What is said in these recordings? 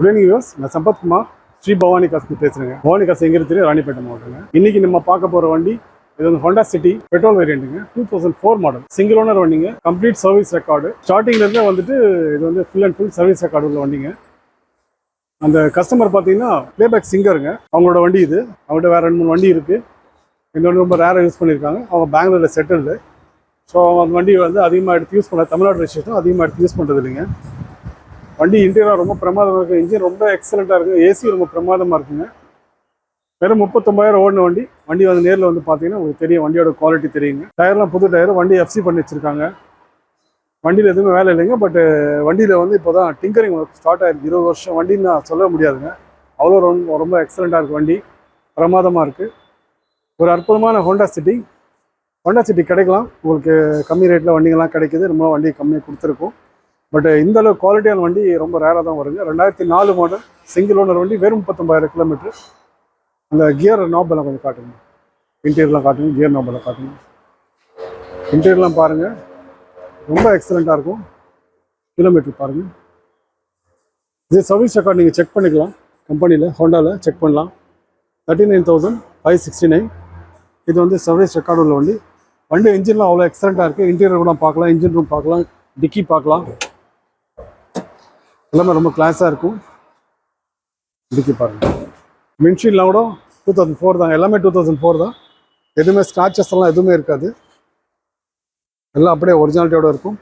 Good evening use நான் சம்பத்குமார் ஸ்ரீ பவானி காசு பேசுகிறேங்க பவானி காசு எங்கே இருக்குது ராணிப்பேட்டை மாவட்டங்க. இன்னைக்கு நம்ம பார்க்க போகிற வண்டி இது வந்து Honda City petrol வேரியண்ட்டுங்க two thousand four model single owner வண்டிங்க. கம்ப்ளீட் சர்வீஸ் ரெக்கார்டு ஸ்டார்டிங்லேருந்து வந்துட்டு இது வந்து full and full service record உள்ள வண்டிங்க. அந்த கஸ்டமர் பார்த்தீங்கன்னா ப்ளேபேக் சிங்கருங்க அவங்களோட வண்டி இது. அவங்கள்ட்ட வேறு ரெண்டு மூணு வண்டி இருக்குது இந்த வண்டி ரொம்ப ரேராக யூஸ் பண்ணியிருக்காங்க. அவங்க பெங்களூரில் செட்டில்டு ஸோ அவங்க அந்த வண்டி வந்து அதிகமாக எடுத்து யூஸ் பண்ண தமிழ்நாடு ரெஜிஸ்ட்ரேஷன் அதிகமாக எடுத்து யூஸ் பண்ணுறது இல்லைங்க வண்டி இன்டீரியர் ரொம்ப பிரமாதமாக இருக்குது இன்ஜின் ரொம்ப எக்ஸலண்ட்டாக இருக்குது ஏசி ரொம்ப பிரமாதமாக இருக்குங்க. வெறும் முப்பத்தொம்பதாயிரம் ஓடின வண்டி. வண்டி வந்து நேரில் வந்து பார்த்தீங்கன்னா உங்களுக்கு தெரியும். வண்டியோட குவாலிட்டி தெரியுங்க. டயர்லாம் புது டயர் வண்டி எஃப்சி பண்ணி வச்சுருக்காங்க. வண்டியில் எதுவுமே வேலை இல்லைங்க. பட் வண்டியில் வந்து இப்போ தான் டிங்கரிங் ஸ்டார்ட் ஆயிருக்கு. இருபது வருஷம் வண்டின்னு நான் சொல்ல முடியாதுங்க. அவ்வளோ ரொம்ப ரொம்ப எக்ஸலண்ட்டாக இருக்குது வண்டி. பிரமாதமாக இருக்குது ஒரு அற்புதமான ஹோண்டா சிட்டி ஹோண்டா சிட்டி கிடைக்கலாம். உங்களுக்கு கம்மி ரேட்டில் வண்டிங்கெல்லாம் கிடைக்கிது. ரொம்ப வண்டி கம்மியாக கொடுத்துருக்கோம். பட் இந்த அளவு குவாலிட்டியான வண்டி ரொம்ப ரேராக தான் வருங்க. ரெண்டாயிரத்தி நாலு மாடல் சிங்கிள் ஓனர் வண்டி வெறும் முப்பத்தொம்பாயிரம் கிலோமீட்டர் அந்த கியர் நாபெல்லாம் கொஞ்சம் காட்டுங்க. இன்டீரியர்லாம் காட்டுங்க கியர் நாபெல்லாம் காட்டுங்க. இன்டீரியர்லாம் பாருங்கள் ரொம்ப எக்ஸலண்ட்டாக இருக்கும். கிலோமீட்டர் பாருங்கள் இது சர்வீஸ் ரெக்கார்ட் நீங்கள் செக் பண்ணிக்கலாம். கம்பெனியில் ஹோண்டாவில் செக் பண்ணலாம். Thirty nine thousand five sixty nine இது வந்து சர்வீஸ் ரெக்கார்டு உள்ள வண்டி. வண்டி இன்ஜின்லாம் அவ்வளோ எக்ஸலண்ட்டாக இருக்குது இன்டீரியர் கூட பார்க்கலாம் இன்ஜின் ரூம் பார்க்கலாம் டிக்கி பார்க்கலாம். எல்லாமே ரொம்ப கிளாஸாக இருக்கும். டிக்கி பாருங்கள் மின்ஷீன்லாம் கூட டூ தௌசண்ட் ஃபோர் தான் எல்லாமே டூ தௌசண்ட் ஃபோர் தான். எதுவுமே ஸ்க்ராச்சஸ் எல்லாம் எதுவுமே இருக்காது. எல்லாம் அப்படியே ஒரிஜினாலிட்டியோட இருக்கும்.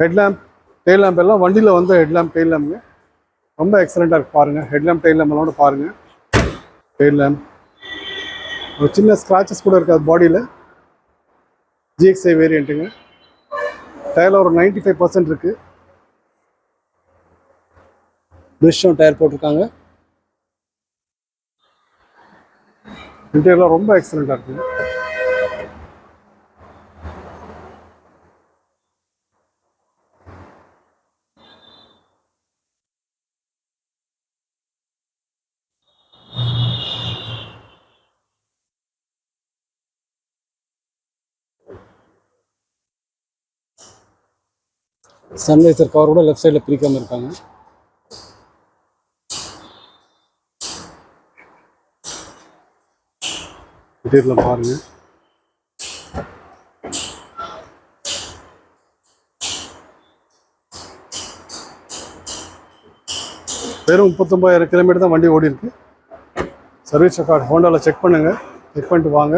ஹெட்லேம்ப் டெய்ல் லேம்ப் எல்லாம் வண்டியில் வந்து ஹெட்லேம்ப் டெய்ல் லேம்புங்க ரொம்ப எக்ஸலண்ட்டாக இருக்குது பாருங்கள் ஹெட்லேம்ப் டெய்ல் லேம்ப் எல்லாம் கூட பாருங்கள் டெய்ல் லேம்ப் ஒரு சின்ன ஸ்க்ராச்சஸ் கூட இருக்காது பாடியில் ஜிஎக்ஸ்ஐ வேரியண்ட்டுங்க டயரில் ஒரு நைன்ட்டி ஃபைவ் பர்சன்ட் இருக்குது பிரிஷம் டயர் போட்டிருக்காங்க. இன்டீரியர்லாம் ரொம்ப எக்ஸலண்ட்டாக இருக்குங்க சன்லைசர் கவர் கூட லெஃப்ட் சைடில் பிரிக்காமல் இருக்காங்க. இன்டீரியரில் பாருங்கள் வெறும் முப்பத்தொம்பதாயிரம் கிலோமீட்டர் தான் வண்டி ஓடி இருக்கு சர்வீஸ் ரெக்கார்ட் ஹோண்டாவில் செக் பண்ணுங்க. செக் பண்ணிட்டு வாங்க.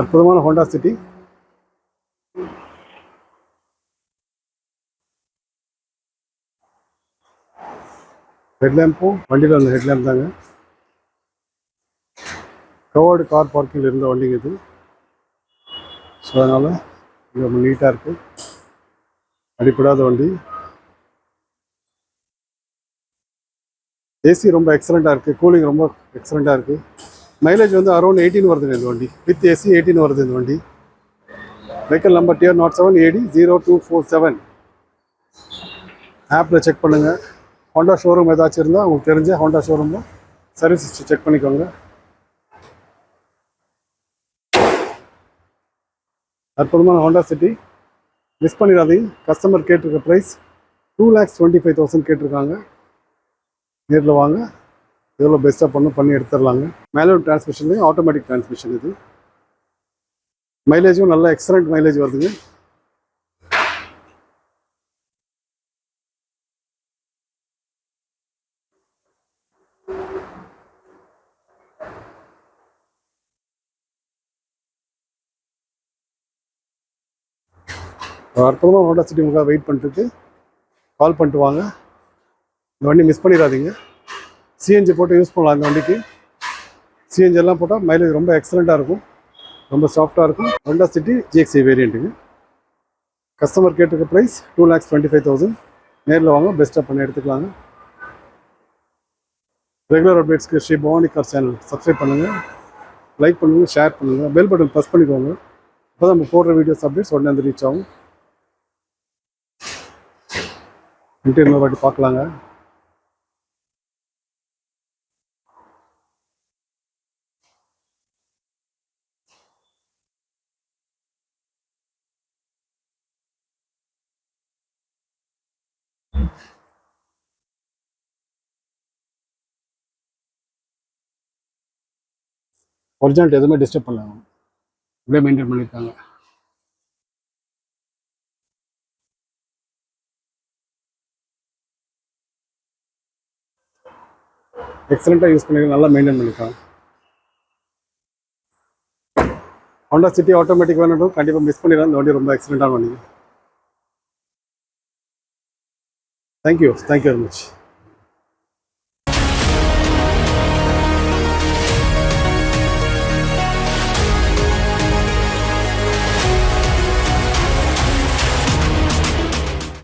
அற்புதமான ஹோண்டா சிட்டி ஹெட்லேம்பும் வண்டியில் அந்த ஹெட்லேம்ப் தாங்க. கவர்டு கார் பார்க்கிங் இருந்த வண்டிங்க இது. ஸோ அதனால் இது ரொம்ப நீட்டாக இருக்குது அடிப்படாத வண்டி. ஏசி ரொம்ப எக்ஸலண்ட்டாக இருக்குது கூலிங் ரொம்ப எக்ஸலண்ட்டாக இருக்குது மைலேஜ் வந்து அரௌண்ட் எயிட்டீன் வருதுங்க இந்த வண்டி. வித் ஏசி எயிட்டீன் வருது இந்த வண்டி. Vehicle number TR naught seven AD zero two four seven ஆப்பில் செக் பண்ணுங்கள் ஹோண்டா ஷோரூம் ஏதாச்சும் இருந்தால் உங்களுக்கு தெரிஞ்ச ஹோண்டா ஷோரூமில் சர்வீஸ் செக் பண்ணிக்கோங்க. அற்புதமான ஹோண்டா சிட்டி. மிஸ் பண்ணிடாதீங்க. கஸ்டமர் கேட்டிருக்க price two lakhs twenty five thousand கேட்டிருக்காங்க. நேரில் வாங்க. எவ்வளோ பெஸ்ட்டாக பண்ணும் பண்ணி எடுத்துடலாங்க. மேனுவல் டிரான்ஸ்மிஷன்லேயும் ஆட்டோமேட்டிக் டிரான்ஸ்மிஷன் இது. மைலேஜும் நல்ல எக்ஸலண்ட் மைலேஜ் வருதுங்க. அற்புதமாக ஹோண்டா சிட்டி உங்களுக்காக வெயிட் பண்ணிட்டு கால் பண்ணிட்டு வாங்க. இந்த வண்டி மிஸ் பண்ணிடாதீங்க. சிஎன்ஜி போட்டு யூஸ் பண்ணலாம் இந்த வண்டிக்கு. சிஎன்ஜி எல்லாம் போட்டால் மைலேஜ் ரொம்ப எக்ஸலண்ட்டாக இருக்கும். ரொம்ப சாஃப்டாக இருக்கும். ஹோண்டா சிட்டி ஜிஎக்ஸி வேரியண்ட்டுங்க கஸ்டமர் கேட்டிருக்க price two lakhs twenty five thousand நேரில் வாங்க பெஸ்ட்டாக பண்ணி எடுத்துக்கலாங்க. Regular அப்டேட்ஸ்க்கு Shri Bhavani car channel subscribe பண்ணுங்கள் லைக் பண்ணுங்கள் ஷேர் பண்ணுங்கள் பெல் பட்டன் ப்ரெஸ் பண்ணிக்கோங்க. அப்போ தான் நம்ம போடுற வீடியோஸ் அப்டேட்ஸ் உடனே வந்து ரீச் ஆகும். இன்டர்வியூ வாட்டி பார்க்கலாங்க ஒரிஜினல் எதுவுமே டிஸ்டர்ப் பண்ணல அவங்க. அப்படியே மெயின்டைன் பண்ணியிருக்காங்க எக்ஸலண்ட்டாக யூஸ் பண்ணிருக்காங்க நல்லா மெயின்டைன் பண்ணியிருக்காங்க ஹோண்டா சிட்டி ஆட்டோமேட்டிக் வேணும் கண்டிப்பாக மிஸ் பண்ணிடலாம். இந்த வண்டி ரொம்ப எக்ஸலண்ட்டான வண்டி. Thank you thank you very much